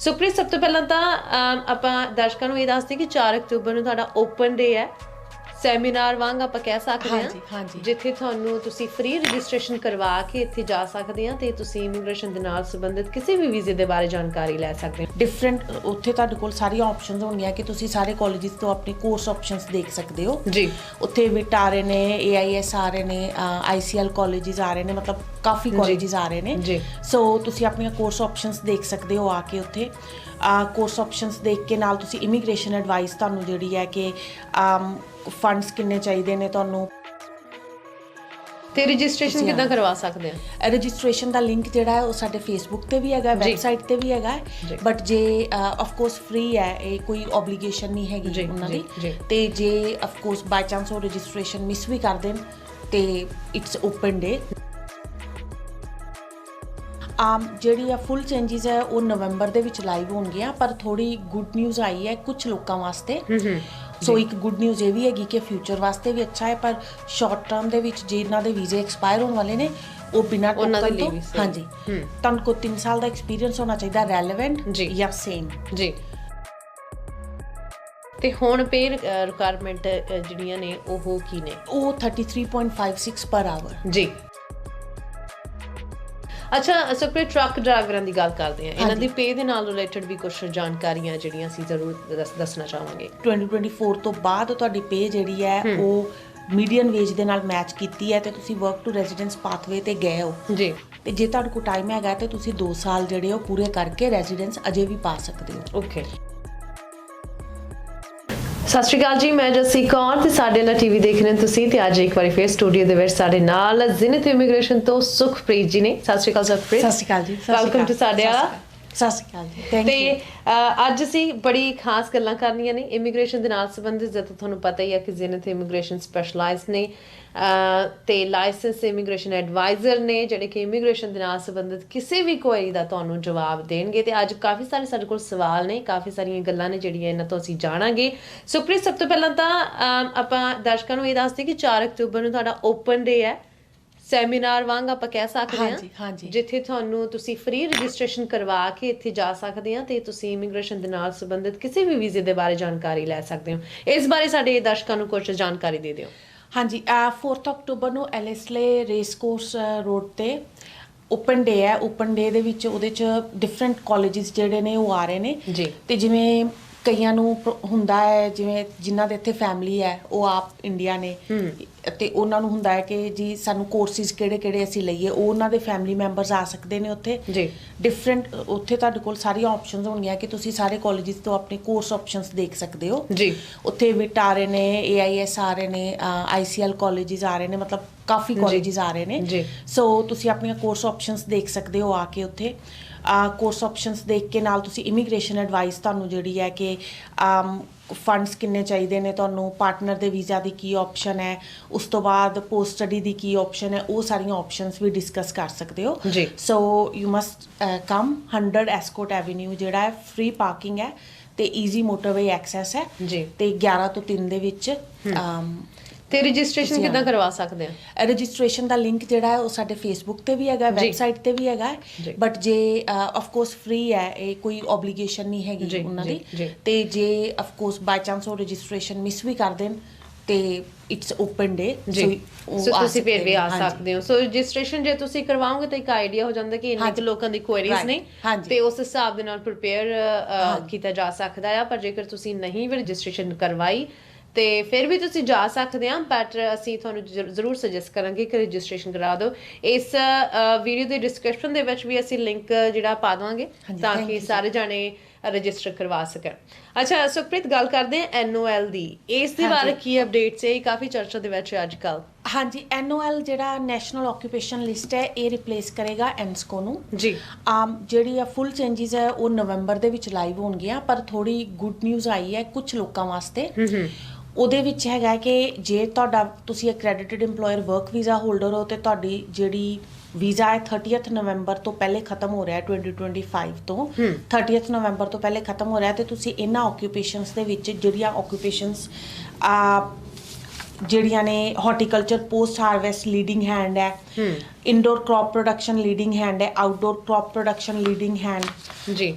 ਸੁਪ੍ਰੀਤ, ਸਭ ਤੋਂ ਪਹਿਲਾਂ ਤਾਂ ਆਪਾਂ ਦਰਸ਼ਕਾਂ ਨੂੰ ਇਹ ਦੱਸਦੇ ਕਿ 4 ਅਕਤੂਬਰ ਨੂੰ ਤੁਹਾਡਾ ਓਪਨ ਡੇ ਹੈ। ਸੈਮੀਨਾਰ ਵਾਂਗ ਆਪਾਂ ਕਹਿ ਸਕਦੇ ਹਾਂ। ਜਿੱਥੇ ਤੁਹਾਨੂੰ ਤੁਸੀਂ ਫ੍ਰੀ ਰਜਿਸਟ੍ਰੇਸ਼ਨ ਕਰਵਾ ਕੇ ਇੱਥੇ ਜਾ ਸਕਦੇ ਆ ਤੇ ਤੁਸੀਂ ਇਮੀਗ੍ਰੇਸ਼ਨ ਦੇ ਨਾਲ ਸੰਬੰਧਿਤ ਕਿਸੇ ਵੀ ਵੀਜ਼ੇ ਦੇ ਬਾਰੇ ਜਾਣਕਾਰੀ ਲੈ ਸਕਦੇ ਹੋ। ਡਿਫਰੈਂਟ ਉੱਥੇ ਤੁਹਾਡੇ ਕੋਲ ਸਾਰੀਆਂ ਆਪਸ਼ਨਸ ਹੋਣਗੀਆਂ ਕਿ ਤੁਸੀਂ ਸਾਰੇ ਕਾਲਜਸ ਤੋਂ ਆਪਣੀ ਕੋਰਸ ਆਪਸ਼ਨਸ ਦੇਖ ਸਕਦੇ ਹੋ। ਜੀ। ਉੱਥੇ ਵਿਟ ਆ ਰਹੇ ਨੇ AIS ਆ ਰਹੇ ਨੇ ਆਈਸੀਐਲ ਕਾਲਜਸ ਆ ਰਹੇ ਨੇ ਮਤਲਬ ਕਾਫੀ ਕਾਲਜਸ ਆ ਰਹੇ ਨੇ। ਸੋ ਤੁਸੀਂ ਆਪਣੀਆਂ ਕੋਰਸ ਆਪਸ਼ਨਸ ਦੇਖ ਸਕਦੇ ਹੋ ਆ ਕੇ ਉੱਥੇ। ਕੋਰਸ ਆਪਸ਼ਨਸ ਦੇਖ ਕੇ ਨਾਲ ਤੁਸੀਂ ਇਮੀਗ੍ਰੇਸ਼ਨ ਐਡਵਾਈਸ ਤੁਹਾਨੂੰ ਜਿਹੜੀ ਹੈ ਕਿ ਫੰਡਸ ਕਿੰਨੇ ਚਾਹੀਦੇ ਨੇ ਤੁਹਾਨੂੰ ਤੇ ਰਜਿਸਟ੍ਰੇਸ਼ਨ ਕਿੱਦਾਂ ਕਰਵਾ ਸਕਦੇ ਆ ਰਜਿਸਟ੍ਰੇਸ਼ਨ ਦਾ ਲਿੰਕ ਜਿਹੜਾ ਹੈ ਉਹ ਸਾਡੇ ਫੇਸਬੁੱਕ ਤੇ ਵੀ ਹੈਗਾ। ਵੈਬਸਾਈਟ ਤੇ ਵੀ ਹੈਗਾ। ਬਟ ਜੇ ਆਫ ਕੋਰਸ ਫ੍ਰੀ ਹੈ ਇਹ ਕੋਈ ਓਬਲੀਗੇਸ਼ਨ ਨਹੀਂ ਹੈਗੀ ਉਹਨਾਂ ਜੀ, ਦੀ। ਤੇ ਜੇ ਆਫ ਕੋਰਸ ਬਾਈ ਚਾਂਸ ਉਹ ਰਜਿਸਟ੍ਰੇਸ਼ਨ ਮਿਸ ਵੀ ਕਰ ਦੇਣ ਤੇ ਇਟਸ ਓਪਨ ਡੇ ਆਮ ਜਿਹੜੀ ਆ ਫੁੱਲ ਚੇਂਜਸ ਹੈ ਉਹ ਨਵੰਬਰ ਦੇ ਵਿੱਚ ਲਾਈਵ ਹੋਣਗੀਆਂ ਪਰ ਥੋੜੀ ਗੁੱਡ ਨਿਊਜ਼ ਆਈ ਹੈ ਕੁਝ ਲੋਕਾਂ ਵਾਸਤੇ। ਸੋ ਇੱਕ ਗੁੱਡ ਨਿਊਜ਼ ਇਹ ਵੀ ਹੈਗੀ ਕਿ ਫਿਊਚਰ ਵਾਸਤੇ ਵੀ ਅੱਛਾ ਹੈ ਪਰ ਸ਼ਾਰਟ ਟਰਮ ਦੇ ਵਿੱਚ ਜਿਨ੍ਹਾਂ ਦੇ ਵੀਜ਼ੇ ਐਕਸਪਾਇਰ ਹੋਣ ਵਾਲੇ ਨੇ ਉਹ ਬਿਨਾਂ ਟੋਕਨ ਤੋਂ। ਹਾਂਜੀ। ਤੁਹਾਨੂੰ ਕੋ 3 ਸਾਲ ਦਾ ਐਕਸਪੀਰੀਅੰਸ ਹੋਣਾ ਚਾਹੀਦਾ ਰੈਲੇਵੈਂਟ ਜੀ। ਜਾਂ ਸੇਮ ਜੀ। ਤੇ ਹੁਣ ਪੇ ਰਿਕੁਆਇਰਮੈਂਟ ਜਿਹੜੀਆਂ ਨੇ ਉਹ ਕੀ ਨੇ? ਉਹ 33.56 ਪਰ ਆਵਰ ਜੀ। ਅੱਛਾ ਸੁਪਰ ਟਰੱਕ ਡਰਾਈਵਰਾਂ ਦੀ ਗੱਲ ਕਰਦੇ ਆ ਇਹਨਾਂ। ਦੀ ਪੇ ਦੇ ਨਾਲ ਰਿਲੇਟਡ ਵੀ ਕੁਝ ਜਾਣਕਾਰੀਆਂ ਜਿਹੜੀਆਂ ਅਸੀਂ ਜ਼ਰੂਰ ਦੱਸ- ਦੱਸਣਾ ਚਾਹਾਂਗੇ। 2024 ਤੋਂ ਬਾਅਦ ਤੁਹਾਡੀ ਪੇ ਜਿਹੜੀ ਹੈ ਉਹ ਮੀਡੀਅਨ ਵੇਜ ਦੇ ਨਾਲ ਮੈਚ ਕੀਤੀ ਹੈ ਤੇ ਤੁਸੀਂ ਵਰਕ ਟੂ ਰੈਜ਼ੀਡੈਂਸ ਪਾਥਵੇ ਤੇ ਗਏ ਹੋ। ਜੀ। ਤੇ ਜੇ ਤੁਹਾਡੇ ਕੋਲ ਟਾਈਮ ਹੈਗਾ ਤੇ ਤੁਸੀਂ 2 ਸਾਲ ਜਿਹੜੇ ਉਹ ਪੂਰੇ ਕਰਕੇ ਰੈਜ਼ੀਡੈਂਸ ਅਜੇ ਵੀ ਪਾ ਸਕਦੇ ਹੋ। ਓਕੇ ਸਤਿ ਸ਼੍ਰੀ ਅਕਾਲ ਜੀ ਮੈਂ ਜਸੀ ਕੌਰ ਤੇ ਸਾਡੇ ਨਾਲ ਟੀਵੀ ਦੇਖ ਰਹੇ ਤੁਸੀਂ ਤੇ ਅੱਜ ਇੱਕ ਵਾਰੀ ਫੇਰ ਸਟੂਡੀਓ ਦੇ ਵਿੱਚ ਸਾਡੇ ਨਾਲ ਜ਼ਿਨਤ ਇਮੀਗ੍ਰੇਸ਼ਨ ਤੋਂ ਸੁਖਪ੍ਰੀਤ ਜੀ ਨੇ। ਸਤਿ ਸ਼੍ਰੀ ਅਕਾਲ ਸੁਖਪ੍ਰੀਤ। ਸਤਿ ਸ਼੍ਰੀ ਅਕਾਲ ਜੀ ਵੈਲਕਮ ਟੂ ਸਾਡੇ ਵਾਲਾ ਸਤਿ ਸ਼੍ਰੀ ਅਕਾਲ ਜੀ। ਥੈਂਕ ਤੇ ਯੂ ਅ, ਅੱਜ ਅਸੀਂ ਬੜੀ ਖਾਸ ਗੱਲਾਂ ਕਰਨੀਆਂ ਨੇ। ਇਮੀਗ੍ਰੇਸ਼ਨ ਦੇ ਨਾਲ ਸੰਬੰਧਿਤ ਜਦੋਂ ਤੁਹਾਨੂੰ ਪਤਾ ਹੀ ਹੈ ਕਿ ਜ਼ਿਨਤ ਇਮੀਗ੍ਰੇਸ਼ਨ ਸਪੈਸ਼ਲਾਈਜ਼ ਨੇ ਤੇ ਲਾਇਸੈਂਸ ਇਮੀਗ੍ਰੇਸ਼ਨ ਐਡਵਾਈਜ਼ਰ ਨੇ ਜਿਹੜੇ ਕਿ ਇਮੀਗ੍ਰੇਸ਼ਨ ਦੇ ਨਾਲ ਸੰਬੰਧਿਤ ਕਿਸੇ ਵੀ ਕੋਈ ਦਾ ਤੁਹਾਨੂੰ ਜਵਾਬ ਦੇਣਗੇ। ਤੇ ਅੱਜ ਕਾਫੀ ਸਾਰੇ ਸਾਡੇ ਕੋਲ ਸਵਾਲ ਨੇ ਕਾਫੀ ਸਾਰੀਆਂ ਗੱਲਾਂ ਨੇ ਜਿਹੜੀਆਂ ਇਹਨਾਂ ਤੋਂ ਅਸੀਂ ਜਾਣਾਂਗੇ। ਸੁਪ੍ਰੀਤ ਸਭ ਤੋਂ ਪਹਿਲਾਂ ਤਾਂ ਆਪਾਂ ਦਰਸ਼ਕਾਂ ਨੂੰ ਇਹ ਦੱਸਦੇ ਕਿ 4 ਅਕਤੂਬਰ ਨੂੰ ਤੁਹਾਡਾ ਓਪਨ ਡੇ ਹੈ। ਸੈਮੀਨਾਰ ਵਾਂਗ ਆਪਾਂ ਕਹਿ ਸਕਦੇ ਹਾਂ ਹਾਂਜੀ, ਹਾਂਜੀ। ਜਿੱਥੇ ਤੁਹਾਨੂੰ ਤੁਸੀਂ ਫ੍ਰੀ ਰਜਿਸਟ੍ਰੇਸ਼ਨ ਕਰਵਾ ਕੇ ਇੱਥੇ ਜਾ ਸਕਦੇ ਆ ਤੇ ਤੁਸੀਂ ਇਮੀਗ੍ਰੇਸ਼ਨ ਦੇ ਨਾਲ ਸੰਬੰਧਿਤ ਕਿਸੇ ਵੀ ਵੀਜ਼ੇ ਦੇ ਬਾਰੇ ਜਾਣਕਾਰੀ ਲੈ ਸਕਦੇ ਹੋ। ਇਸ ਬਾਰੇ ਸਾਡੇ ਦਰਸ਼ਕਾਂ ਨੂੰ ਕੁਝ ਜਾਣਕਾਰੀ ਦੇ ਦਿਓ। ਹਾਂਜੀ 4 ਅਕਤੂਬਰ ਨੂੰ ਐਲਐਸਲੇ ਰੇਸ ਕੋਰਸ ਰੋਡ ਤੇ ਓਪਨ ਡੇ ਹੈ। ਓਪਨ ਡੇ ਦੇ ਵਿੱਚ ਉਹਦੇ ਚ ਡਿਫਰੈਂਟ ਕਾਲਜਸ ਜਿਹੜੇ ਨੇ ਉਹ ਆ ਰਹੇ ਨੇ। ਜੀ। ਤੇ ਜਿਵੇਂ ਕਈਆਂ ਨੂੰ ਹੁੰਦਾ ਹੈ ਜਿਵੇਂ ਜਿਨ੍ਹਾਂ ਦੇ ਇੱਥੇ ਫੈਮਿਲੀ ਹੈ ਉਹ ਆਪ ਇੰਡੀਆ ਨੇ। ਤੇ ਉਹਨਾਂ ਨੂੰ ਹੁੰਦਾ ਹੈ ਕਿ ਜੀ ਸਾਨੂੰ ਕੋਰਸਿਸ ਕਿਹੜੇ ਕਿਹੜੇ ਅਸੀਂ ਲਈਏ ਉਹ ਉਹਨਾਂ ਦੇ ਫੈਮਿਲੀ ਮੈਂਬਰਸ ਆ ਸਕਦੇ ਨੇ ਉੱਥੇ ਜੀ। ਡਿਫਰੈਂਟ ਉੱਥੇ ਤੁਹਾਡੇ ਕੋਲ ਸਾਰੀਆਂ ਆਪਸ਼ਨਸ ਹੋਣਗੀਆਂ ਕਿ ਤੁਸੀਂ ਸਾਰੇ ਕਾਲਜਸ ਤੋਂ ਆਪਣੀ ਕੋਰਸ ਆਪਸ਼ਨਸ ਦੇਖ ਸਕਦੇ ਹੋ ਜੀ। ਉੱਥੇ ਵਿਟ ਆ ਰਹੇ ਨੇ AIS ਆ ਰਹੇ ਨੇ ਆਈਸੀਐਲ ਕਾਲਜਸ ਆ ਰਹੇ ਨੇ ਮਤਲਬ ਕਾਫੀ। ਕਾਲਜਸ ਆ ਰਹੇ ਨੇ। ਸੋ ਤੁਸੀਂ ਆਪਣੀਆਂ ਕੋਰਸ ਆਪਸ਼ਨਸ ਦੇਖ ਸਕਦੇ ਹੋ ਆ ਕੇ ਉੱਥੇ ਕੋਰਸ ਆਪਸ਼ਨਸ ਦੇਖ ਕੇ ਨਾਲ ਤੁਸੀਂ ਇਮੀਗ੍ਰੇਸ਼ਨ ਐਡਵਾਈਸ ਤੁਹਾਨੂੰ ਜਿਹੜੀ ਹੈ ਕਿ ਫੰਡਸ ਕਿੰਨੇ ਚਾਹੀਦੇ ਨੇ ਤੁਹਾਨੂੰ ਪਾਰਟਨਰ ਦੇ ਵੀਜ਼ਾ ਦੀ ਕੀ ਆਪਸ਼ਨ ਹੈ ਉਸ ਤੋਂ ਬਾਅਦ ਪੋਸਟ ਸਟੱਡੀ ਦੀ ਕੀ ਆਪਸ਼ਨ ਹੈ ਉਹ ਸਾਰੀਆਂ ਆਪਸ਼ਨਸ ਵੀ ਡਿਸਕਸ ਕਰ ਸਕਦੇ ਹੋ ਜੀ। So you must come 100 Ascot avenue ਜਿਹੜਾ ਹੈ ਫ੍ਰੀ ਪਾਰਕਿੰਗ ਹੈ ਤੇ ਈਜ਼ੀ ਮੋਟਰਵੇ ਐਕਸੈਸ ਹੈ ਜੀ। ਤੇ 11 ਤੋਂ 3 ਦੇ ਵਿੱਚ ਤੇ ਰਜਿਸਟ੍ਰੇਸ਼ਨ ਕਿੱਦਾਂ ਕਰਵਾ ਸਕਦੇ ਆ ਰਜਿਸਟ੍ਰੇਸ਼ਨ ਦਾ ਲਿੰਕ ਜਿਹੜਾ ਹੈ ਉਹ ਸਾਡੇ ਫੇਸਬੁੱਕ ਤੇ ਵੀ ਹੈਗਾ। ਵੈਬਸਾਈਟ ਤੇ ਵੀ ਹੈਗਾ। ਬਟ ਜੇ। ਆਫ ਕੋਰਸ ਫ੍ਰੀ ਹੈ ਇਹ ਕੋਈ ਓਬਲੀਗੇਸ਼ਨ ਨਹੀਂ ਹੈਗੀ ਉਹਨਾਂ ਦੀ। ਤੇ ਜੇ ਆਫ ਕੋਰਸ ਬਾਈ ਚਾਂਸ ਉਹ ਰਜਿਸਟ੍ਰੇਸ਼ਨ ਮਿਸ ਵੀ ਕਰ ਦੇਣ ਤੇ ਇਟਸ ਓਪਨ ਡੇ ਸੋ ਤੁਸੀਂ ਫਿਰ ਵੀ ਆ ਸਕਦੇ ਹੋ। ਸੋ ਰਜਿਸਟ੍ਰੇਸ਼ਨ ਜੇ ਤੁਸੀਂ ਕਰਵਾਓਗੇ ਤਾਂ ਇੱਕ ਆਈਡੀਆ ਹੋ ਜਾਂਦਾ ਕਿ ਇੰਨੇ ਕੁ। ਲੋਕਾਂ ਦੀ ਕੁਐਰੀਜ਼ ਨੇ। ਤੇ ਉਸ ਹਿਸਾਬ ਦੇ ਨਾਲ ਪ੍ਰਿਪੇਅਰ ਕੀਤਾ ਜਾ ਸਕਦਾ ਆ। ਪਰ ਜੇਕਰ ਤੁਸੀਂ ਨਹੀਂ ਵੀ ਰਜਿਸਟ੍ਰੇਸ਼ਨ ਕਰਵਾਈ ਤੇ ਫਿਰ ਵੀ ਤੁਸੀਂ ਜਾ ਸਕਦੇ ਆ ਬਟ ਅਸੀਂ ਤੁਹਾਨੂੰ ਜ਼ਰ- ਜ਼ਰੂਰ ਸੁਜੈਸਟ ਕਰਾਂਗੇ ਕਿ ਰਜਿਸਟ੍ਰੇਸ਼ਨ ਕਰਾ ਦਿਓ। ਇਸ ਵੀਡੀਓ ਦੇ ਡਿਸਕ੍ਰਿਪਸ਼ਨ ਦੇ ਵਿੱਚ ਵੀ ਅਸੀਂ ਲਿੰਕ ਜਿਹੜਾ ਪਾ ਦਵਾਂਗੇ ਤਾਂ ਕਿ. ਸਾਰੇ ਜਾਣੇ ਰਜਿਸਟਰ ਕਰਵਾ ਸਕਣ। ਅੱਛਾ ਸੁਖਪ੍ਰੀਤ ਗੱਲ ਕਰਦੇ ਆ ਐਨਓਐਲ ਦੀ। ਇਸ ਦੇ ਬਾਰੇ। ਕੀ ਅਪਡੇਟਸ ਹੈ? ਇਹ ਕਾਫੀ ਚਰਚਾ ਦੇ ਵਿੱਚ ਹੈ ਅੱਜ ਕੱਲ ਹਾਂਜੀ ਐਨਓਐਲ ਜਿਹੜਾ ਨੈਸ਼ਨਲ ਆਕੂਪੇਸ਼ਨ ਲਿਸਟ ਹੈ ਇਹ ਰਿਪਲੇਸ ਕਰੇਗਾ ਐਨਸਕੋ ਨੂੰ। ਜੀ। ਆਮ ਜਿਹੜੀ ਆ ਫੁੱਲ ਚੇਂਜਸ ਹੈ ਉਹ ਨਵੰਬਰ ਦੇ ਵਿੱਚ ਲਾਈਵ ਹੋਣਗੀਆਂ ਪਰ ਥੋੜੀ ਗੁੱਡ ਨਿਊਜ਼ ਆਈ ਹੈ ਕੁਝ ਲੋਕਾਂ ਵਾਸਤੇ। ਉਹਦੇ ਵਿੱਚ ਹੈਗਾ ਕਿ ਜੇ ਤੁਹਾਡਾ ਤੁਸੀਂ accredited EMPLOYER work visa holder ਹੋ ਤੇ ਤੁਹਾਡੀ ਜਿਹੜੀ ਵੀਜ਼ਾ ਹੈ 30th ਨਵੰਬਰ ਤੋਂ ਪਹਿਲੇ ਖਤਮ ਹੋ ਰਿਹਾ ਹੈ 2025 ਤੋਂ। 30th ਨਵੰਬਰ ਤੋਂ ਪਹਿਲੇ ਖਤਮ ਹੋ ਰਿਹਾ ਤੇ ਤੁਸੀਂ ਇਹਨਾਂ ਆਕੂਪੇਸ਼ਨਸ ਦੇ ਵਿੱਚ ਜਿਹੜੀਆਂ ਆਕੂਪੇਸ਼ਨਸ ਆ ਜਿਹੜੀਆਂ ਨੇ horticulture post harvest leading hand ਹੈ। Indoor crop production leading hand ਹੈ outdoor crop production leading hand ਜੀ।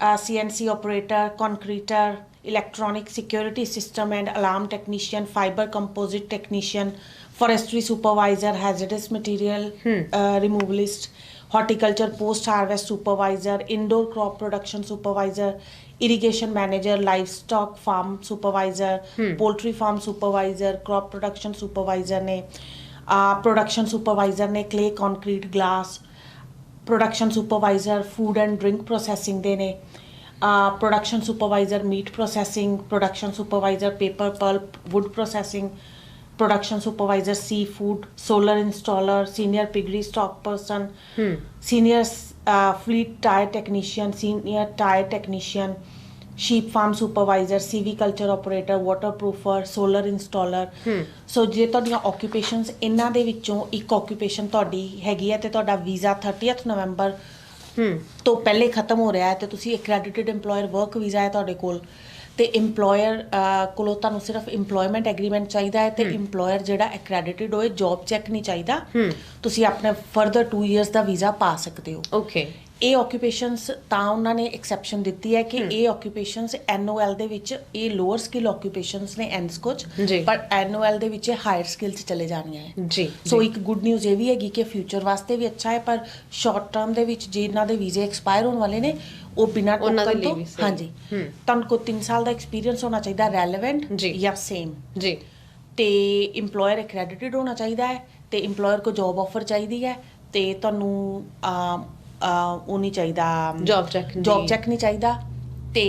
uh, CNC operator, concreter, electronic security system and alarm technician, fiber composite technician, forestry supervisor, hazardous material uh, removalist, horticulture post harvest supervisor, indoor crop production supervisor, irrigation manager, livestock farm supervisor, poultry farm supervisor, crop production supervisor ਨੇ production supervisor ਨੇ clay concrete glass production supervisor food and drink processing ਦੇ ਨੇ production supervisor meat processing production supervisor paper pulp wood processing production supervisor seafood solar installer senior piggery stock person senior fleet tyre technician senior tyre technician sheep farm supervisor seaweed culture operator waterproofer solar installer so ਜੇ ਤੁਹਾਡੀਆਂ occupations ਇਹਨਾਂ ਦੇ ਵਿੱਚੋਂ ਇੱਕ occupation ਤੁਹਾਡੀ ਹੈਗੀ ਹੈ ਤੇ ਤੁਹਾਡਾ ਵੀਜ਼ਾ 30th ਨਵੰਬਰ ਹੂੰ। ਤੋਂ ਪਹਿਲੇ ਖਤਮ ਹੋ ਰਿਹਾ ਹੈ ਤੇ ਤੁਸੀਂ ਐਕ੍ਰੈਡਿਟਡ EMPLOYER ਵਰਕ ਵੀਜ਼ਾ ਹੈ ਤੁਹਾਡੇ ਕੋਲ। ਤੇ EMPLOYER ਕੋਲੋਂ ਤੁਹਾਨੂੰ ਸਿਰਫ EMPLOYMENT ਐਗਰੀਮੈਂਟ ਚਾਹੀਦਾ ਹੈ ਤੇ EMPLOYER ਜਿਹੜਾ ਐਕ੍ਰੈਡਿਟਡ ਹੋਏ ਜੌਬ ਚੈੱਕ ਨਹੀਂ ਚਾਹੀਦਾ। ਤੁਸੀਂ ਆਪਣੇ ਫਰਦਰ 2 ਇਅਰਸ ਦਾ ਵੀਜ਼ਾ ਪਾ ਸਕਦੇ ਹੋ। ਓਕੇ ਇਹ ਆਕੂਪੇਸ਼ਨਸ ਤਾਂ ਉਹਨਾਂ ਨੇ ਐਕਸੈਪਸ਼ਨ ਦਿੱਤੀ ਹੈ ਕਿ ਇਹ ਆਕੂਪੇਸ਼ਨਸ ਐਨਓਐਲ ਦੇ ਵਿੱਚ ਇਹ ਲੋਅਰ ਸਕਿੱਲ ਆਕੂਪੇਸ਼ਨਸ ਨੇ ਐਂਡਸ ਕੁਝ। ਪਰ ਐਨਓਐਲ ਦੇ ਵਿੱਚ ਹਾਇਰ ਸਕਿੱਲਸ ਚਲੇ ਜਾਣੀਆਂ ਹੈ ਜੀ ਸੋ ਇੱਕ ਗੁੱਡ ਨਿਊਜ਼ ਇਹ ਵੀ ਹੈਗੀ ਕਿ ਫਿਊਚਰ ਵਾਸਤੇ ਵੀ ਅੱਛਾ ਹੈ ਪਰ ਸ਼ਾਰਟ ਟਰਮ ਦੇ ਵਿੱਚ ਜਿਨ੍ਹਾਂ ਦੇ ਵੀਜ਼ੇ ਐਕਸਪਾਇਰ ਹੋਣ ਵਾਲੇ ਨੇ ਉਹ ਬਿਨਾਂ ਟੋਕਨ ਤੋਂ। ਹਾਂਜੀ। ਤੁਹਾਨੂੰ ਕੋ 3 ਸਾਲ ਦਾ ਐਕਸਪੀਰੀਅੰਸ ਹੋਣਾ ਚਾਹੀਦਾ ਰੈਲੇਵੈਂਟ ਜੀ। ਸੇਮ ਜੀ ਤੇ EMPLOYER ਐਕ੍ਰੈਡਿਟਡ ਹੋਣਾ ਚਾਹੀਦਾ ਹੈ ਤੇ EMPLOYER ਕੋ ਜੌਬ ਆਫਰ ਚਾਹੀਦੀ ਹੈ ਤੇ ਤੁਹਾਨੂੰ ਉਹ ਨਹੀਂ ਚਾਹੀਦਾ। Job check ਜੌਬ ਚੈੱਕ ਨਹੀਂ ਚਾਹੀਦਾ। ਤੇ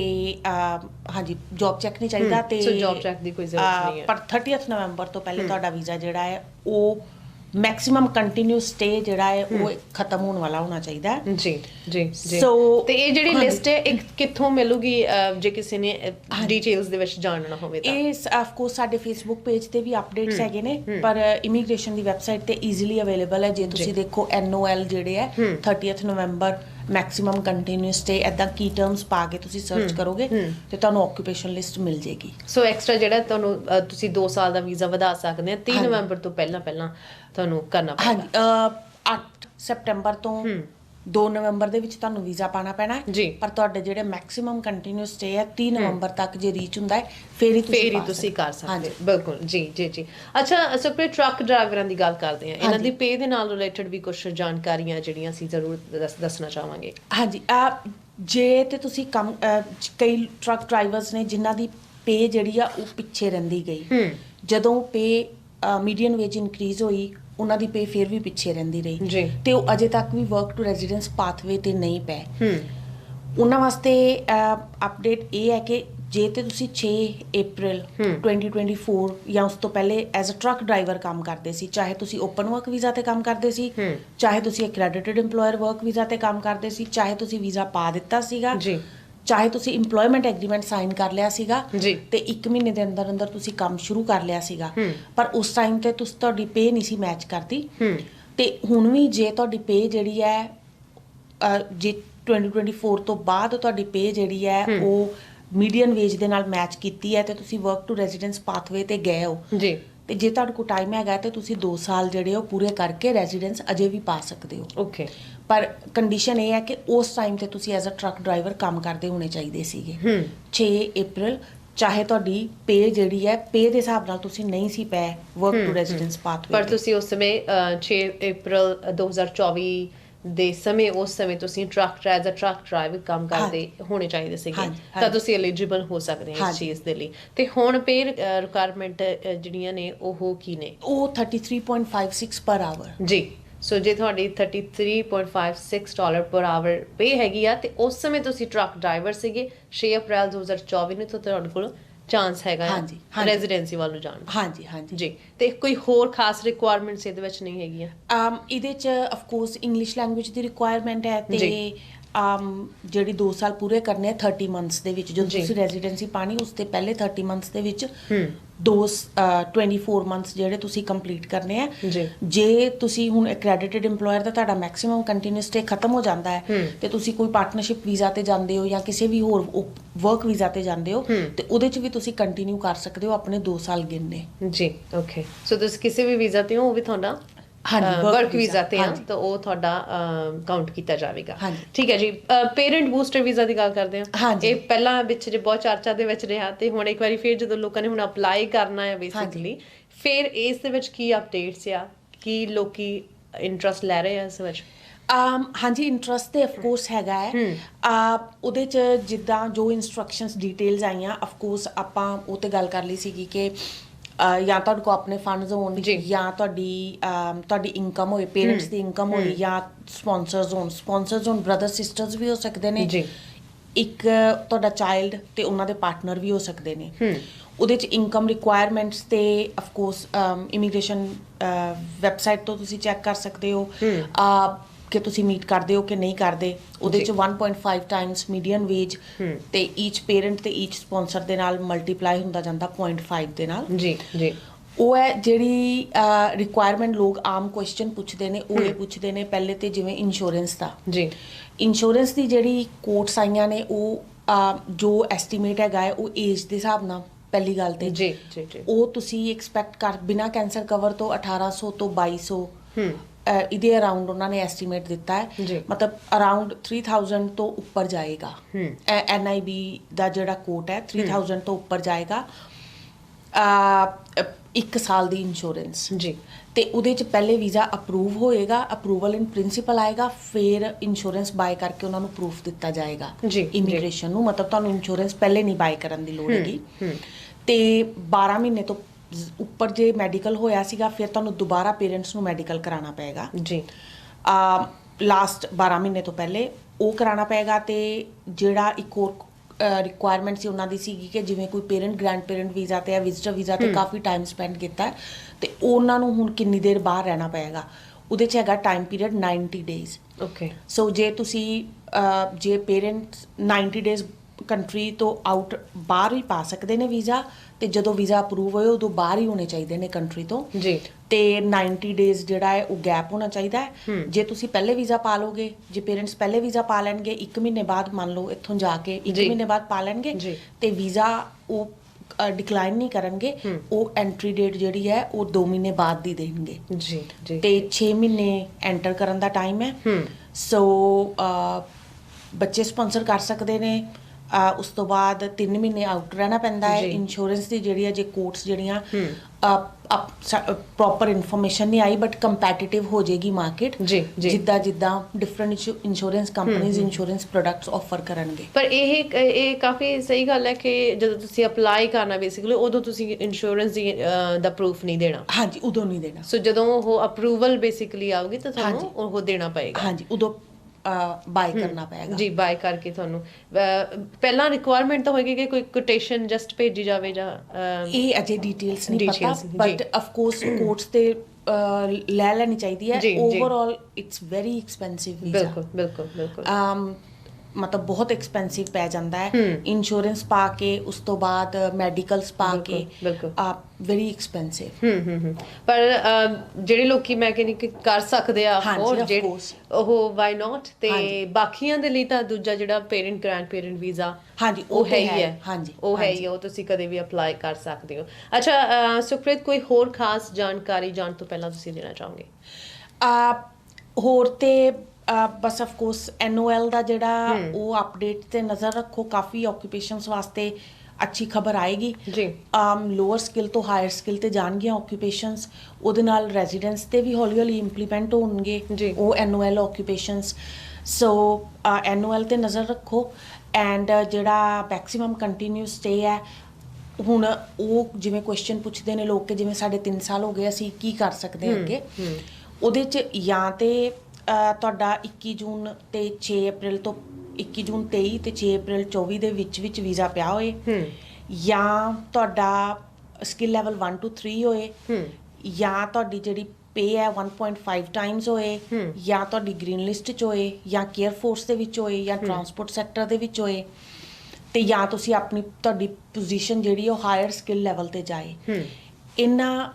ਹਾਂਜੀ ਜੌਬ ਚੈੱਕ ਨਹੀਂ ਚਾਹੀਦਾ ਤੇ so job check ਦੀ ਕੋਈ ਜ਼ਰੂਰਤ ਨਹੀਂ ਹੈ। ਪਰ 30th ਨਵੰਬਰ ਤੋਂ ਪਹਿਲੇ ਤੁਹਾਡਾ ਵੀਜ਼ਾ ਜਿਹੜਾ ਹੈ ਉਹ ਮੈਕਸਿਮਮ ਕੰਟੀਨਿਊਸ ਸਟੇ ਜਿਹੜਾ ਹੈ ਉਹ ਖਤਮ ਹੋਣ ਵਾਲਾ ਹੋਣਾ ਚਾਹੀਦਾ ਜੀ ਜੀ ਜੀ। So- ਤੇ ਇਹ ਜਿਹੜੀ। ਲਿਸਟ ਹੈ ਇੱਕ ਕਿੱਥੋਂ ਮਿਲੂਗੀ ਜੇ ਕਿਸੇ ਨੇ ਡਿਟੇਲਸ ਦੇ ਵਿੱਚ ਜਾਣਨਾ ਹੋਵੇ ਤਾਂ? ਇਹ ਆਫ ਕੋਰਸ ਸਾਡੇ ਫੇਸਬੁੱਕ ਪੇਜ ਤੇ ਵੀ ਅਪਡੇਟਸ ਹੈਗੇ ਨੇ ਪਰ ਇਮੀਗ੍ਰੇਸ਼ਨ ਦੀ ਵੈਬਸਾਈਟ ਤੇ ਈਜ਼ੀਲੀ ਅਵੇਲੇਬਲ ਹੈ। ਜੇ ਤੁਸੀਂ ਦੇਖੋ ਐਨਓਐਲ ਜਿਹੜੇ ਹੈ 30th ਨਵੰਬਰ ਮੈਕਸਿਮਮ ਕੰਟੀਨਿਊਸ ਸਟੇ ਐਦਾਂ ਕੀ ਟਰਮਸ ਪਾ ਕੇ ਤੁਸੀਂ ਸਰਚ ਕਰੋਗੇ ਤੇ ਤੁਹਾਨੂੰ ਆਕੂਪੇਸ਼ਨ ਲਿਸਟ ਮਿਲ ਜੇਗੀ ਸੋ ਐਕਸਟਰਾ ਜਿਹੜਾ ਤੁਹਾਨੂੰ ਤੁਸੀਂ 2 ਸਾਲ ਦਾ ਵੀਜ਼ਾ ਵਧਾ ਸਕਦੇ ਆ 3 ਹਾਂਜੀ। ਨਵੰਬਰ ਤੋਂ ਪਹਿਲਾਂ ਪਹਿਲਾਂ ਤੁਹਾਨੂੰ ਕਰਨਾ ਹਾਂਜੀ ਪਏਗਾ। ਅ, 8 ਸਪਟੈਂਬਰ ਤੋਂ 2 ਨਵੰਬਰ ਦੇ ਵਿੱਚ ਤੁਹਾਨੂੰ ਵੀਜ਼ਾ ਪਾਣਾ ਪੈਣਾ ਹੈ। ਪਰ ਤੁਹਾਡੇ ਜਿਹੜੇ ਮੈਕਸਿਮਮ ਕੰਟੀਨਿਊਸ ਸਟੇ ਹੈ 30 ਨਵੰਬਰ ਤੱਕ ਜੇ ਰੀਚ ਹੁੰਦਾ ਹੈ ਫੇਰ ਹੀ ਤੁਸੀਂ ਫੇਰ ਹੀ ਤੁਸੀਂ ਕਰ ਸਕਦੇ ਹੋ। ਬਿਲਕੁਲ। ਜੀ ਜੀ ਜੀ। ਅੱਛਾ ਸੁਪਰ ਟਰੱਕ ਡਰਾਈਵਰਾਂ ਦੀ ਗੱਲ ਕਰਦੇ ਆ ਇਹਨਾਂ। ਦੀ ਪੇ ਦੇ ਨਾਲ ਰਿਲੇਟਡ ਵੀ ਕੁਝ ਜਾਣਕਾਰੀਆਂ ਜਿਹੜੀਆਂ ਅਸੀਂ ਜ਼ਰੂਰ ਦੱਸ- ਦੱਸਣਾ ਚਾਹਾਂਗੇ। ਹਾਂਜੀ। ਆ ਜੇ ਤੇ ਤੁਸੀਂ ਕੰਮ ਕਈ ਟਰੱਕ ਡਰਾਈਵਰਸ ਨੇ ਜਿਨ੍ਹਾਂ ਦੀ ਪੇ ਜਿਹੜੀ ਆ ਉਹ ਪਿੱਛੇ ਰਹਿੰਦੀ ਗਈ। ਜਦੋਂ ਪੇ ਮੀਡੀਅਨ ਵੇਜ ਇਨਕਰੀਜ਼ ਹੋਈ ਉਹਨਾਂ ਦੀ ਪੇ ਫਿਰ ਵੀ ਪਿੱਛੇ ਰਹਿੰਦੀ ਰਹੀ। ਤੇ ਉਹ ਅਜੇ ਤੱਕ ਵੀ ਵਰਕ ਟੂ ਰੈਜ਼ੀਡੈਂਸ ਪਾਥਵੇ ਤੇ ਨਹੀਂ ਪਏ ਹੂੰ ਉਹਨਾਂ ਵਾਸਤੇ ਅਪਡੇਟ ਇਹ ਹੈ ਕਿ ਜੇ ਤੇ ਤੁਸੀਂ 6 April 2024 ਜਾਂ ਉਸ ਤੋਂ ਪਹਿਲੇ ਐਜ਼ ਅ ਟਰੱਕ ਡਰਾਈਵਰ ਕੰਮ ਕਰਦੇ ਸੀ ਚਾਹੇ ਤੁਸੀਂ ਓਪਨ ਵਰਕ ਵੀਜ਼ਾ ਤੇ ਕੰਮ ਕਰਦੇ ਸੀ। ਚਾਹੇ ਤੁਸੀਂ ਐਕ੍ਰੈਡਿਟਡ EMPLOYER ਵਰਕ ਵੀਜ਼ਾ ਤੇ ਕੰਮ ਕਰਦੇ ਸੀ ਚਾਹੇ ਤੁਸੀਂ ਵੀਜ਼ਾ ਪਾ ਦਿੱਤਾ ਸੀਗਾ ਜੀ। ਚਾਹੇ ਤੁਸੀਂ EMPLOYMENT ਐਗਰੀਮੈਂਟ ਸਾਈਨ ਕਰ ਲਿਆ ਸੀਗਾ ਜੀ। ਤੇ 1 ਮਹੀਨੇ ਦੇ ਅੰਦਰ ਅੰਦਰ ਤੁਸੀਂ ਕੰਮ ਸ਼ੁਰੂ ਕਰ ਲਿਆ ਸੀਗਾ। ਹੂੰ। ਪਰ ਉਸ ਟਾਈਮ ਤੇ ਤੁਸੀਂ ਤੁਹਾਡੀ ਪੇ ਨਹੀਂ ਸੀ ਮੈਚ ਕਰਦੀ। ਹੂੰ। ਤੇ ਹੁਣ ਵੀ ਜੇ ਤੁਹਾਡੀ ਪੇ ਜਿਹੜੀ ਹੈ ਅਹ, ਜੇ 2024 ਤੋਂ ਬਾਅਦ ਤੁਹਾਡੀ ਪੇ ਜਿਹੜੀ ਹੈ ਉਹ ਮੀਡੀਅਨ ਵੇਜ ਦੇ ਨਾਲ ਮੈਚ ਕੀਤੀ ਹੈ ਤੇ ਤੁਸੀਂ ਵਰਕ ਟੂ ਰੈਜ਼ੀਡੈਂਸ ਪਾਥਵੇ ਤੇ ਗਏ ਹੋ। ਜੀ। ਤੇ ਜੇ ਤੁਹਾਡੇ ਕੋਲ ਟਾਈਮ ਹੈਗਾ ਤੇ ਤੁਸੀਂ 2 ਸਾਲ ਜਿਹੜੇ ਉਹ ਪੂਰੇ ਕਰਕੇ ਰੈਜ਼ੀਡੈਂਸ ਅਜੇ ਵੀ ਪਾ ਸਕਦੇ ਹੋ। ਓਕੇ ਪਰ ਕੰਡੀਸ਼ਨ ਇਹ ਹੈ ਕਿ ਉਸ ਟਾਈਮ ਤੇ ਤੁਸੀਂ ਐਜ਼ ਅ ਟਰੱਕ ਡਰਾਈਵਰ ਕੰਮ ਕਰਦੇ ਹੋਣੇ ਚਾਹੀਦੇ ਸੀਗੇ। ਹੂੰ। 6 April ਚਾਹੇ ਤੁਹਾਡੀ ਪੇ ਜਿਹੜੀ ਹੈ ਪੇ ਦੇ ਹਿਸਾਬ ਨਾਲ ਤੁਸੀਂ ਨਹੀਂ ਸੀ ਪੈ ਵਰਕ ਟੂ ਰੈਜ਼ੀਡੈਂਸ ਪਾਥਵੇ ਪਰ ਤੁਸੀਂ ਉਸ ਸਮੇਂ ਅਹ, 6 April 2024 ਦੇ ਸਮੇਂ ਉਸ ਸਮੇਂ ਤੁਸੀਂ truck as a truck driver ਕੰਮ ਕਰਦੇ ਹੋਣੇ ਚਾਹੀਦੇ ਸੀਗੇ। ਤਾਂ। ਤੁਸੀਂ ਐਲੀਜੀਬਲ ਹੋ ਸਕਦੇ ਹੋ ਇਸ। ਚੀਜ਼ ਦੇ ਲਈ। ਤੇ ਹੁਣ ਪੇ ਰਿਕੁਆਇਰਮੈਂਟ ਜਿਹੜੀਆਂ ਨੇ ਉਹ ਕੀ ਨੇ? ਉਹ 33.56 ਪਰ ਆਵਰ ਜੀ। ਸੋ ਜੇ ਤੁਹਾਡੀ 33.56 ਡਾਲਰ ਪਰ ਆਵਰ ਪੇ ਹੈਗੀ ਆ ਤੇ ਉਸ ਸਮੇਂ ਤੁਸੀਂ ਟਰੱਕ ਡਰਾਈਵਰ ਸੀਗੇ 6 ਅਪ੍ਰੈਲ 2024 ਨੂੰ ਤਾਂ ਤੁਹਾਡੇ ਕੋਲ ਚਾਂਸ ਹੈਗਾ ਹਾਂਜੀ। ਰੈਜ਼ੀਡੈਂਸੀ ਵੱਲ ਨੂੰ ਜਾਣ ਦਾ ਹਾਂਜੀ ਹਾਂਜੀ ਜੀ ਤੇ ਕੋਈ ਹੋਰ ਖਾਸ ਰਿਕੁਆਇਰਮੈਂਟਸ ਇਹਦੇ ਵਿੱਚ ਨਹੀਂ ਹੈਗੀਆਂ um ਇਹਦੇ ਚ ਆਫ ਕੋਰਸ ਇੰਗਲਿਸ਼ ਲੈਂਗੁਏਜ ਦੀ ਰਿਕੁਆਇਰਮੈਂਟ ਹੈ ਤੇ। ਆਮ ਜਿਹੜੀ 2 ਸਾਲ ਪੂਰੇ ਕਰਨੇ ਆ 30 ਮੰਥਸ ਦੇ ਵਿੱਚ ਜਦੋਂ। ਤੁਸੀਂ ਰੈਜ਼ੀਡੈਂਸੀ ਪਾਣੀ ਉਸ ਤੇ ਪਹਿਲੇ 30 ਮੰਥਸ ਦੇ ਵਿੱਚ ਹੂੰ ਦੋ ਸ- ਅਹ 24 ਮੰਥਸ ਜਿਹੜੇ ਤੁਸੀਂ ਕੰਪਲੀਟ ਕਰਨੇ ਆ ਜੀ। ਤੁਸੀਂ ਹੁਣ ਐਕ੍ਰੈਡੀਟਡ EMPLOYER ਦਾ ਤੁਹਾਡਾ ਮੈਕਸਿਮਮ ਕੰਟੀਨਿਊਸ ਸਟੇ ਖਤਮ ਹੋ ਜਾਂਦਾ ਹੈ। ਤੇ ਤੁਸੀਂ ਕੋਈ ਪਾਰਟਨਰਸ਼ਿਪ ਵੀਜ਼ਾ ਤੇ ਜਾਂਦੇ ਹੋ ਜਾਂ ਕਿਸੇ ਵੀ ਹੋਰ ਵਰਕ ਵੀਜ਼ਾ ਤੇ ਜਾਂਦੇ ਹੂੰ। ਤੇ ਉਹਦੇ 'ਚ ਵੀ ਤੁਸੀਂ ਕੰਟੀਨਿਊ ਕਰ ਸਕਦੇ ਹੋ ਆਪਣੇ 2 ਸਾਲ ਗਿਣਨੇ ਜੀ ਓਕੇ ਸੋ ਤੁਸੀਂ ਕਿਸੇ ਵੀ ਵੀਜ਼ਾ ਤੇ ਹੋ ਉਹ ਵੀ ਤੁਹਾਡਾ ਹਾਂਜੀ, ਵਰਕ ਵੀਜ਼ਾ ਤੇ ਆ। ਤਾਂ ਉਹ ਤੁਹਾਡਾ ਕਾਊਂਟ ਕੀਤਾ ਜਾਵੇਗਾ। ਠੀਕ ਹੈ ਜੀ ਪੇਰੈਂਟ ਬੂਸਟਰ ਵੀਜ਼ਾ ਦੀ ਗੱਲ ਕਰਦੇ ਹਾਂ ਹਾਂਜੀ। ਇਹ ਪਹਿਲਾਂ ਵਿੱਚ ਜੇ ਬਹੁਤ ਚਰਚਾ ਦੇ ਵਿੱਚ ਰਿਹਾ ਤੇ ਹੁਣ ਇੱਕ ਵਾਰੀ ਫਿਰ ਜਦੋਂ ਲੋਕਾਂ ਨੇ ਹੁਣ ਅਪਲਾਈ ਕਰਨਾ ਹੈ ਬੇਸਿਕਲੀ ਫਿਰ ਇਸ ਦੇ ਵਿੱਚ ਕੀ ਅਪਡੇਟਸ ਆ ਕੀ ਲੋਕੀ ਇੰਟਰਸਟ ਲੈ ਰਹੇ ਆ ਇਸ ਵਿੱਚ ਆਮ ਹਾਂਜੀ ਇੰਟਰਸਟ ਤੇ ਆਫ ਕੋਰਸ ਹੈਗਾ ਹੈ। ਆ ਉਹਦੇ ਚ ਜਿੱਦਾਂ ਜੋ ਇਨਸਟਰਕਸ਼ਨਸ ਡਿਟੇਲਸ ਆਈਆਂ ਆਫ ਕੋਰਸ ਆਪਾਂ ਉਹ ਤੇ ਗੱਲ ਕਰ ਲਈ ਸੀਗੀ ਕਿ ਜਾਂ ਤੁਹਾਡੇ ਕੋ ਆਪਣੇ ਫੰਡਸ ਹੋਣ ਜੀ। ਤੁਹਾਡੀ ਤੁਹਾਡੀ ਇਨਕਮ ਹੋਏ ਪੇਰੈਂਟਸ ਦੀ ਇਨਕਮ ਹੋਏ ਜਾਂ ਸਪਾਂਸਰਸ ਹੋਣ ਸਪਾਂਸਰਸ ਹੋਣ ਬ੍ਰਦਰ ਸਿਸਟਰਸ ਵੀ ਹੋ ਸਕਦੇ ਨੇ ਜੀ। ਇੱਕ ਤੁਹਾਡਾ ਚਾਈਲਡ ਤੇ ਉਹਨਾਂ ਦੇ ਪਾਰਟਨਰ ਵੀ ਹੋ ਸਕਦੇ ਨੇ। ਉਹਦੇ ਚ ਇਨਕਮ ਰਿਕੁਆਇਰਮੈਂਟਸ ਤੇ ਆਫ ਕੋਰਸ ਇਮੀਗ੍ਰੇਸ਼ਨ ਵੈਬਸਾਈਟ ਤੋਂ ਤੁਸੀਂ ਚੈੱਕ ਕਰ ਸਕਦੇ ਹੂੰ। ਆ ਕਿ ਤੁਸੀਂ ਮੀਟ ਕਰਦੇ ਹੋ ਕਿ ਨਹੀਂ ਕਰਦੇ ਉਹਦੇ। ਚ 1.5 ਟਾਈਮਸ ਮੀਡੀਅਨ ਵੇਜ। ਤੇ ਈਚ ਪੇਰੈਂਟ ਤੇ ਈਚ ਸਪਾਂਸਰ ਦੇ ਨਾਲ ਮਲਟੀਪਲਾਈ ਹੁੰਦਾ ਜਾਂਦਾ 0.5 ਦੇ ਨਾਲ। ਜੀ ਜੀ। ਉਹ ਹੈ ਜਿਹੜੀ ਰਿਕੁਆਇਰਮੈਂਟ ਲੋਕ ਆਮ ਕੁਐਸਚਨ ਪੁੱਛਦੇ ਨੇ ਉਹ ਇਹ ਪੁੱਛਦੇ ਨੇ ਪਹਿਲੇ ਤੇ ਜਿਵੇਂ ਇੰਸ਼ੋਰੈਂਸ ਦਾ। ਜੀ। ਇੰਸ਼ੋਰੈਂਸ ਦੀ ਜਿਹੜੀ ਕੋਟਸ ਆਈਆਂ ਨੇ ਉਹ ਜੋ ਐਸਟੀਮੇਟ ਹੈਗਾ ਹੈ ਉਹ ਏਜ ਦੇ ਹਿਸਾਬ ਨਾਲ ਪਹਿਲੀ ਗੱਲ ਤੇ। ਜੀ ਜੀ ਉਹ ਤੁਸੀਂ ਐਕਸਪੈਕਟ ਕਰ ਬਿਨਾ ਕੈਂਸਰ ਕਵਰ ਤੋਂ 1800 ਤੋਂ 2200 ਹੂੰ। ਇਹਦੇ ਅਰਾਊਂਡ ਉਹਨਾਂ ਨੇ ਐਸਟੀਮੇਟ ਦਿੱਤਾ। ਹੈ ਮਤਲਬ ਅਰਾਊਂਡ 3000 ਤੋਂ ਉੱਪਰ ਜਾਏਗਾ। ਐਨਆਈਬੀ ਦਾ ਜਿਹੜਾ ਕੋਟ ਹੈ 3000 ਤੋਂ ਉੱਪਰ ਜਾਏਗਾ ਅ ਇੱਕ ਸਾਲ ਦੀ ਇੰਸ਼ੋਰੈਂਸ ਜੀ ਤੇ ਉਹਦੇ ਚ ਪਹਿਲੇ ਵੀਜ਼ਾ ਅਪਰੂਵ ਹੋਏਗਾ ਅਪਰੂਵਲ ਇਨ ਪ੍ਰਿੰਸੀਪਲ ਆਏਗਾ ਫਿਰ ਇੰਸ਼ੋਰੈਂਸ ਬਾਏ ਕਰਕੇ ਉਹਨਾਂ ਨੂੰ ਪ੍ਰੂਫ ਦਿੱਤਾ ਜਾਏਗਾ। ਇਮੀਗ੍ਰੇਸ਼ਨ ਨੂੰ ਮਤਲਬ ਤੁਹਾਨੂੰ ਇੰਸ਼ੋਰੈਂਸ ਪਹਿਲੇ ਨਹੀਂ ਬਾਏ ਕਰਨ ਦੀ ਲੋੜ ਹੈਗੀ। ਤੇ 12 ਮਹੀਨੇ ਤੋਂ ਉੱਪਰ ਜੇ ਮੈਡੀਕਲ ਹੋਇਆ ਸੀਗਾ ਫਿਰ ਤੁਹਾਨੂੰ ਦੁਬਾਰਾ ਪੇਰੈਂਟਸ ਨੂੰ ਮੈਡੀਕਲ ਕਰਾਉਣਾ ਪਏਗਾ। ਜੀ। ਆ ਲਾਸਟ 12 ਮਹੀਨੇ ਤੋਂ ਪਹਿਲੇ ਉਹ ਕਰਾਉਣਾ ਪਏਗਾ ਤੇ ਜਿਹੜਾ ਇੱਕ ਹੋਰ ਰਿਕੁਆਇਰਮੈਂਟ ਸੀ ਉਹਨਾਂ ਦੀ ਸੀਗੀ ਕਿ ਜਿਵੇਂ ਕੋਈ ਪੇਰੈਂਟ ਗ੍ਰੈਂਡ ਪੇਰੈਂਟ ਵੀਜ਼ਾ ਤੇ ਜਾਂ ਵਿਜ਼ਟਰ ਵੀਜ਼ਾ ਤੇ ਕਾਫੀ ਟਾਈਮ ਸਪੈਂਡ ਕੀਤਾ ਤੇ ਉਹਨਾਂ ਨੂੰ ਹੁਣ ਕਿੰਨੀ ਦੇਰ ਬਾਹਰ ਰਹਿਣਾ ਪਏਗਾ? ਉਹਦੇ ਚ ਹੈਗਾ time period 90 days okay so ਜੇ ਤੁਸੀਂ ਜੇ ਪੇਰੈਂਟਸ 90 ਡੇਜ਼ ਕੰਟਰੀ ਤੋਂ ਆਊਟ ਬਾਹਰ ਹੀ ਪਾ ਸਕਦੇ ਨੇ ਵੀਜ਼ਾ ਤੇ ਜਦੋਂ ਵੀਜ਼ਾ ਅਪਰੂਵ ਹੋਏ ਉਦੋਂ ਬਾਹਰ ਹੀ ਹੋਣੇ ਚਾਹੀਦੇ ਨੇ ਕੰਟਰੀ ਤੋਂ। ਜੀ। ਤੇ 90 ਡੇਜ਼ ਜਿਹੜਾ ਹੈ ਉਹ ਗੈਪ ਹੋਣਾ ਚਾਹੀਦਾ ਹੈ। ਜੇ ਤੁਸੀਂ ਪਹਿਲੇ ਵੀਜ਼ਾ ਪਾ ਲੋਗੇ ਜੇ ਪੇਰੈਂਟਸ ਪਹਿਲੇ ਵੀਜ਼ਾ ਪਾ ਲੈਣਗੇ 1 ਮਹੀਨੇ ਬਾਅਦ ਮੰਨ ਲਓ ਇੱਥੋਂ ਜਾ ਕੇ 1 ਜੀ। ਮਹੀਨੇ ਬਾਅਦ ਪਾ ਲੈਣਗੇ। ਤੇ ਵੀਜ਼ਾ ਉਹ ਡਿਕਲਾਈਨ ਨਹੀਂ ਕਰਨਗੇ। ਉਹ ਐਂਟਰੀ ਡੇਟ ਜਿਹੜੀ ਹੈ ਉਹ 2 ਮਹੀਨੇ ਬਾਅਦ ਦੀ ਦੇਣਗੇ। ਜੀ ਜੀ। ਤੇ 6 ਮਹੀਨੇ ਐਂਟਰ ਕਰਨ ਦਾ ਟਾਈਮ ਹੈ। ਸੋ ਬੱਚੇ ਸਪਾਂਸਰ ਕਰ ਸਕਦੇ ਨੇ। ਉਸ ਤੋਂ ਬਾਅਦ 3 ਮਹੀਨੇ ਆਊਟ ਰਹਿਣਾ ਪੈਂਦਾ ਹੈ। ਇੰਸ਼ੋਰੈਂਸ ਦੀ ਜਿਹੜੀ ਹੈ ਜੇ ਕੋਰਟਸ ਜਿਹੜੀਆਂ। ਪ੍ਰੋਪਰ ਇਨਫੋਰਮੇਸ਼ਨ ਨਹੀਂ ਆਈ ਬਟ ਕੰਪੈਟੀਟਿਵ ਹੋ ਜਾਏਗੀ ਮਾਰਕੀਟ। ਜਿੱਦਾਂ ਜਿੱਦਾਂ ਡਿਫਰੈਂਟ ਇੰਸ਼ੋਰੈਂਸ ਕੰਪਨੀਆਂ ਇੰਸ਼ੋਰੈਂਸ ਪ੍ਰੋਡਕਟਸ ਆਫਰ ਕਰਨਗੇ ਪਰ ਇਹ ਇਹ ਕਾਫੀ ਸਹੀ ਗੱਲ ਹੈ ਕਿ ਜਦੋਂ ਤੁਸੀਂ ਅਪਲਾਈ ਕਰਨਾ ਬੇਸਿਕਲੀ ਉਦੋਂ ਤੁਸੀਂ ਇੰਸ਼ੋਰੈਂਸ ਦੀ ਦਾ ਪ੍ਰੂਫ ਨਹੀਂ ਦੇਣਾ ਹਾਂਜੀ ਉਦੋਂ ਨਹੀਂ ਦੇਣਾ ਸੋ ਜਦੋਂ ਉਹ ਅਪਰੂਵਲ ਬੇਸਿਕਲੀ ਆਊਗੀ ਤਾਂ ਤੁਹਾਨੂੰ। ਉਹ ਦੇਣਾ ਪਏਗਾ ਹਾਂਜੀ ਉਦੋਂ ਬਾਈ ਕਰਨਾ ਪਏਗਾ। ਜੀ ਬਾਈ ਕਰਕੇ ਤੁਹਾਨੂੰ। ਪਹਿਲਾਂ ਰਿਕੁਆਇਰਮੈਂਟ ਤਾਂ ਹੋਏਗੀ ਕਿ ਕੋਈ ਕੋਟੇਸ਼ਨ ਜਸਟ ਭੇਜੀ ਜਾਵੇ ਜਾਂ ਇਹ ਅਜੇ ਡਿਟੇਲਸ ਨਹੀਂ ਪਤਾ। ਬਟ ਆਫ ਕੋਰਸ ਕੋਰਟਸ ਤੇ ਲੈ ਲੈਣੀ ਚਾਹੀਦੀ ਹੈ। Overall it's very expensive visa ਬਿਲਕੁਲ ਬਿਲਕੁਲ ਬਿਲਕੁਲ। Um ਮਤਲਬ ਬਹੁਤ ਐਕਸਪੈਂਸਿਵ ਪੈ ਜਾਂਦਾ ਹੈ। ਇੰਸ਼ੋਰੈਂਸ ਪਾ ਕੇ ਉਸ ਤੋਂ ਬਾਅਦ ਮੈਡੀਕਲਸ ਪਾ ਕੇ। ਆ ਵੈਰੀ ਐਕਸਪੈਂਸਿਵ ਹੂੰ ਹੂੰ ਪਰ ਜਿਹੜੇ ਲੋਕੀ ਮੈਂ ਕਹਿੰਦੀ ਕਿ ਕਰ ਸਕਦੇ ਆ of ਜਿਹੜੇ. ਉਹ ਵਾਈ ਨਾਟ ਤੇ। ਬਾਕੀਆਂ ਦੇ ਲਈ ਤਾਂ ਦੂਜਾ ਜਿਹੜਾ ਪੇਰੈਂਟ ਗ੍ਰੈਂਡ ਪੇਰੈਂਟ ਵੀਜ਼ਾ ਹਾਂਜੀ, ਉਹ ਹੈ ਹੀ ਹੈ, ਹਾਂਜੀ, ਉਹ ਹੈ ਹੀ ਉਹ ਤੁਸੀਂ ਕਦੇ ਵੀ ਅਪਲਾਈ ਕਰ ਸਕਦੇ ਹੋ। ਅੱਛਾ ਸੁਖਪ੍ਰੀਤ ਕੋਈ ਹੋਰ ਖਾਸ ਜਾਣਕਾਰੀ ਜਾਣ ਤੋਂ ਪਹਿਲਾਂ ਤੁਸੀਂ ਦੇਣਾ ਚਾਹੋਗੇ? ਆ ਹੋਰ ਤੇ ਬਸ ਆਫ ਕੋਰਸ ਐਨਓਐਲ ਦਾ ਜਿਹੜਾ ਉਹ ਅਪਡੇਟ ਤੇ ਨਜ਼ਰ ਰੱਖੋ ਕਾਫੀ ਆਕੂਪੇਸ਼ਨਸ ਵਾਸਤੇ ਅੱਛੀ ਖਬਰ ਆਏਗੀ। ਜੀ। ਆਮ ਲੋਅਰ ਸਕਿੱਲ ਤੋਂ ਹਾਇਰ ਸਕਿੱਲ ਤੇ ਜਾਣਗੀਆਂ ਆਕੂਪੇਸ਼ਨਸ ਉਹਦੇ ਨਾਲ ਰੈਜ਼ੀਡੈਂਸ ਤੇ ਵੀ ਹੌਲੀ ਹੌਲੀ ਇੰਪਲੀਮੈਂਟ ਹੋਣਗੇ। ਉਹ ਐਨੂਅਲ ਆਕੂਪੇਸ਼ਨਸ ਸੋ ਐਨੂਅਲ ਤੇ ਨਜ਼ਰ ਰੱਖੋ ਐਂਡ ਜਿਹੜਾ ਮੈਕਸਿਮਮ ਕੰਟੀਨਿਊਸ ਸਟੇ ਹੈ ਹੁਣ ਉਹ ਜਿਵੇਂ ਕੁਐਸਚਨ ਪੁੱਛਦੇ ਨੇ ਲੋਕ ਕਿ ਜਿਵੇਂ ਸਾਡੇ 3 ਸਾਲ ਹੋ ਗਏ ਅਸੀਂ ਕੀ ਕਰ ਸਕਦੇ ਹਾਂ ਅੱਗੇ? ਉਹਦੇ ਚ ਜਾਂ ਤੇ ਤੁਹਾਡਾ 21 ਜੂਨ ਤੇ 6 ਅਪ੍ਰੈਲ ਤੋਂ 21 ਜੂਨ 23 ਤੇ 6 ਅਪ੍ਰੈਲ 24 ਦੇ ਵਿੱਚ ਵਿੱਚ ਵੀਜ਼ਾ ਪਿਆ ਹੋਏ। ਹੂੰ। ਜਾਂ ਤੁਹਾਡਾ ਸਕਿੱਲ ਲੈਵਲ 1 to 3 ਹੋਏ। ਹੂੰ। ਜਾਂ ਤੁਹਾਡੀ ਜਿਹੜੀ ਪੇ ਹੈ 1.5 ਟਾਈਮਸ ਹੋਏ। ਜਾਂ ਤੁਹਾਡੀ ਗ੍ਰੀਨ ਲਿਸਟ 'ਚ ਹੋਏ ਜਾਂ ਕੇਅਰ ਫੋਰਸ ਦੇ ਵਿੱਚ ਹੋਏ ਜਾਂ ਟਰਾਂਸਪੋਰਟ ਸੈਕਟਰ ਦੇ ਵਿੱਚ ਹੋਏ। ਤੇ ਜਾਂ ਤੁਸੀਂ ਆਪਣੀ ਤੁਹਾਡੀ ਪੋਜੀਸ਼ਨ ਜਿਹੜੀ ਉਹ ਹਾਇਰ ਸਕਿੱਲ ਲੈਵਲ ਤੇ ਜਾਏ। ਇਹਨਾਂ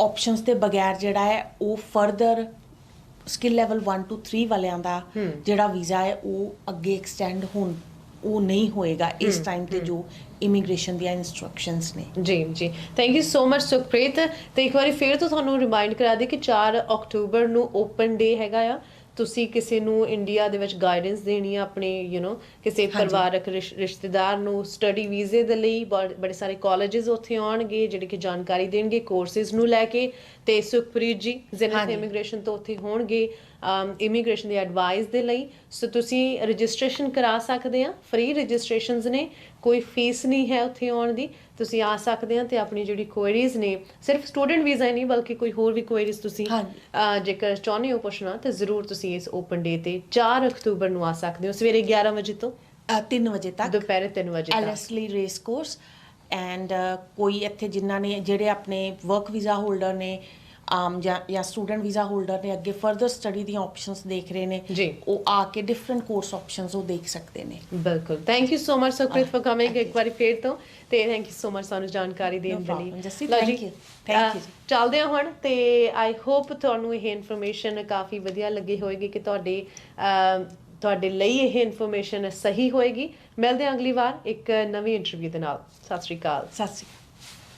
ਆਪਸ਼ਨਸ ਦੇ ਬਗੈਰ ਜਿਹੜਾ ਹੈ ਉਹ ਫਰਦਰ ਸਕਿੱਲ ਲੈਵਲ 1 ਟੂ 3 ਵਾਲਿਆਂ ਦਾ ਜਿਹੜਾ ਵੀਜ਼ਾ ਹੈ ਉਹ ਅੱਗੇ ਐਕਸਟੈਂਡ ਹੁਣ ਉਹ ਨਹੀਂ ਹੋਏਗਾ ਇਸ ਟਾਈਮ ਤੇ ਜੋ ਇਮੀਗ੍ਰੇਸ਼ਨ ਦੀਆਂ ਇਨਸਟਰਕਸ਼ਨਸ ਨੇ। ਜੀ ਜੀ। Thank you so much Sukhpreet ਤੇ ਇੱਕ ਵਾਰੀ ਫਿਰ ਤੋਂ ਤੁਹਾਨੂੰ ਰਿਮਾਈਂਡ ਕਰਾ ਦੇ ਕਿ 4 ਅਕਤੂਬਰ ਨੂੰ ਓਪਨ ਡੇ ਹੈਗਾ ਆ। ਤੁਸੀਂ ਕਿਸੇ ਨੂੰ ਇੰਡੀਆ ਦੇ ਵਿੱਚ ਗਾਈਡੈਂਸ ਦੇਣੀ ਆ ਆਪਣੇ ਯੂ نو ਕਿਸੇ ਪਰਿਵਾਰਕ ਰਿਸ਼- ਰਿਸ਼ਤੇਦਾਰ ਨੂੰ ਸਟੱਡੀ ਵੀਜ਼ੇ ਦੇ ਲਈ ਬੜ- ਸਾਰੇ ਕਾਲਜਸ ਉੱਥੇ ਆਉਣਗੇ ਜਿਹੜੇ ਕਿ ਜਾਣਕਾਰੀ ਦੇਣਗੇ ਕੋਰਸਿਸ ਨੂੰ ਲੈ ਕੇ ਤੇ ਸੁਖਪ੍ਰੀਤ ਜੀ ਹਾਂਜੀ। ਇਮੀਗ੍ਰੇਸ਼ਨ ਤੋਂ ਉੱਥੇ ਹੋਣਗੇ ਇਮੀਗ੍ਰੇਸ਼ਨ ਦੀ ਐਡਵਾਈਸ ਦੇ ਲਈ। ਸੋ ਤੁਸੀਂ ਰਜਿਸਟ੍ਰੇਸ਼ਨ ਕਰਾ ਸਕਦੇ ਆ ਫ੍ਰੀ ਰਜਿਸਟ੍ਰੇਸ਼ਨਸ ਨੇ ਕੋਈ ਫੀਸ ਨਹੀਂ ਹੈ ਉੱਥੇ ਆਉਣ ਦੀ। ਤੁਸੀਂ ਆ ਸਕਦੇ ਆ ਤੇ ਆਪਣੀ ਜਿਹੜੀ ਕੁਐਰੀਜ਼ ਨੇ ਸਿਰਫ ਸਟੂਡੈਂਟ ਵੀਜ਼ਾ ਹੀ ਨਹੀਂ ਬਲਕਿ ਕੋਈ ਹੋਰ ਵੀ ਕੁਐਰੀਜ਼ ਤੁਸੀਂ ਜੇਕਰ ਚਾਹੁੰਦੇ ਹੋ ਪੁੱਛਣਾ ਤੇ ਜ਼ਰੂਰ ਤੁਸੀਂ ਇਸ ਓਪਨ ਡੇ ਤੇ 4 ਅਕਤੂਬਰ ਨੂੰ ਆ ਸਕਦੇ ਹੋ ਸਵੇਰੇ 11 ਵਜੇ ਤੋਂ। 3 ਵਜੇ ਤੱਕ। ਦੁਪਹਿਰੇ 3 ਵਜੇ ਤੱਕ। ਐਲਐਸਲੀ ਰੇਸ ਕੋਰਸ ਐਂਡ ਕੋਈ ਇੱਥੇ ਜਿਨ੍ਹਾਂ ਨੇ ਜਿਹੜੇ ਆਪਣੇ ਵਰਕ ਵੀਜ਼ਾ ਹੋਲਡਰ ਨੇ ਆਮ ਜਾਂ ਜਾਂ ਸਟੂਡੈਂਟ ਵੀਜ਼ਾ ਹੋਲਡਰ ਨੇ ਅੱਗੇ ਫਰਦਰ ਸਟੱਡੀ ਦੀਆਂ ਆਪਸ਼ਨਸ ਦੇਖ ਰਹੇ ਨੇ। ਜੀ। ਉਹ ਆ ਕੇ ਡਿਫਰੈਂਟ ਕੋਰਸ ਆਪਸ਼ਨਸ ਉਹ ਦੇਖ ਸਕਦੇ ਨੇ। ਬਿਲਕੁਲ। Thank you so much Sukhpreet for coming ਇੱਕ ਵਾਰੀ ਫੇਰ ਤੋਂ। ਤੇ ਥੈਂਕ ਯੂ ਸੋ ਮਚ ਸਾਨੂੰ ਜਾਣਕਾਰੀ ਦੇਣ ਲਈ problem, ਜੱਸੀ, ਲਓ thank ਜੀ, you, thank ਅਹ, you ਜੀ। ਚੱਲਦੇ ਹਾਂ ਹੁਣ ਤੇ ਆਈ ਹੋਪ ਤੁਹਾਨੂੰ ਇਹ ਇਨਫੋਰਮੇਸ਼ਨ ਕਾਫੀ ਵਧੀਆ ਲੱਗੀ ਹੋਏਗੀ ਕਿ ਤੁਹਾਡੇ ਅਹ, ਤੁਹਾਡੇ ਲਈ ਇਹ ਇਨਫੋਰਮੇਸ਼ਨ ਸਹੀ ਹੋਏਗੀ। ਮਿਲਦੇ ਹਾਂ ਅਗਲੀ ਵਾਰ ਇੱਕ ਨਵੀਂ ਇੰਟਰਵਿਊ ਦੇ ਨਾਲ। ਸਤਿ ਸ਼੍ਰੀ ਅਕਾਲ। ਸਤਿ ਸ਼੍ਰੀ ਅਕਾਲ।